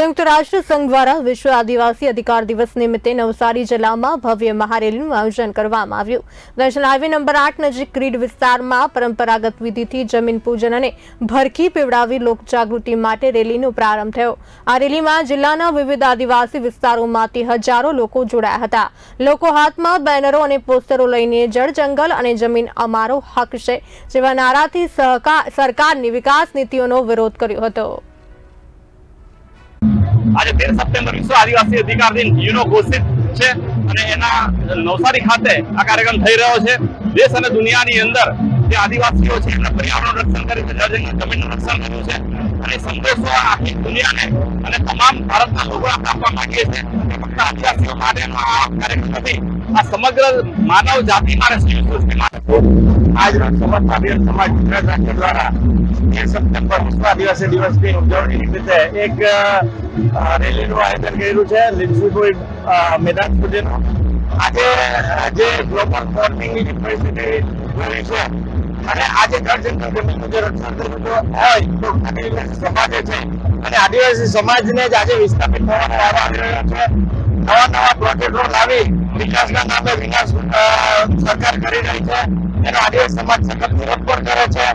સંયુક્ત રાષ્ટ્ર સંઘ દ્વારા વિશ્વ આદિવાસી અધિકાર દિવસ નિમિત્તે નવસારી જિલ્લામાં ભવ્ય મહારેલીનું આયોજન કરવામાં આવ્યું. નેશનલ હાઈવે નંબર આઠ નજીક ક્રીડ વિસ્તારમાં પરંપરાગત વિધિથી જમીન પૂજન અને ભરખી પીવડાવી લોકજાગૃતિ માટે રેલીનો પ્રારંભ થયો. આ રેલીમાં જિલ્લાના વિવિધ આદિવાસી વિસ્તારોમાંથી હજારો લોકો જોડાયા હતા. લોકો હાથમાં બેનરો અને પોસ્ટરો લઈને જળ જંગલ અને જમીન અમારો હક છે, જેવા નારાથી સરકારની વિકાસ નીતિઓનો વિરોધ કર્યો હતો. આજે તેર સપ્ટેમ્બર, વિશ્વ આદિવાસી અધિકાર દિન, યુનો ઘોષિત છે અને એના નવસારી ખાતે આ કાર્યક્રમ થઈ રહ્યો છે. દેશ અને દુનિયાની અંદર જે આદિવાસીઓ છે, એમના પર્યાવરણ રક્ષણ કરી છે જમીનનું રક્ષણ કર્યું છે અને સંદેશો આખી દુનિયાને અને તમામ ભારતના લોકો આપવા માંગીએ કે ફક્ત આદિવાસીઓ માટેનો આ કાર્યક્રમ નથી, આ સમગ્ર માનવ જાતિ માટે આજ સમાજ ગુજરાત અને આજે જળ જંગલ જે રક્ષણ કરવું હોય તો આદિવાસી સમાજે છે અને આદિવાસી સમાજને જ આજે વિસ્થાપિત થવાનો વારો આવી રહ્યો છે નવા નવા પ્રોજેક્ટો લાવી, વિકાસના નામે વિનાશ સરકાર કરી રહી છે. એનો આદિવાસી સમાજ સખત વિરોધ પણ કરે છે.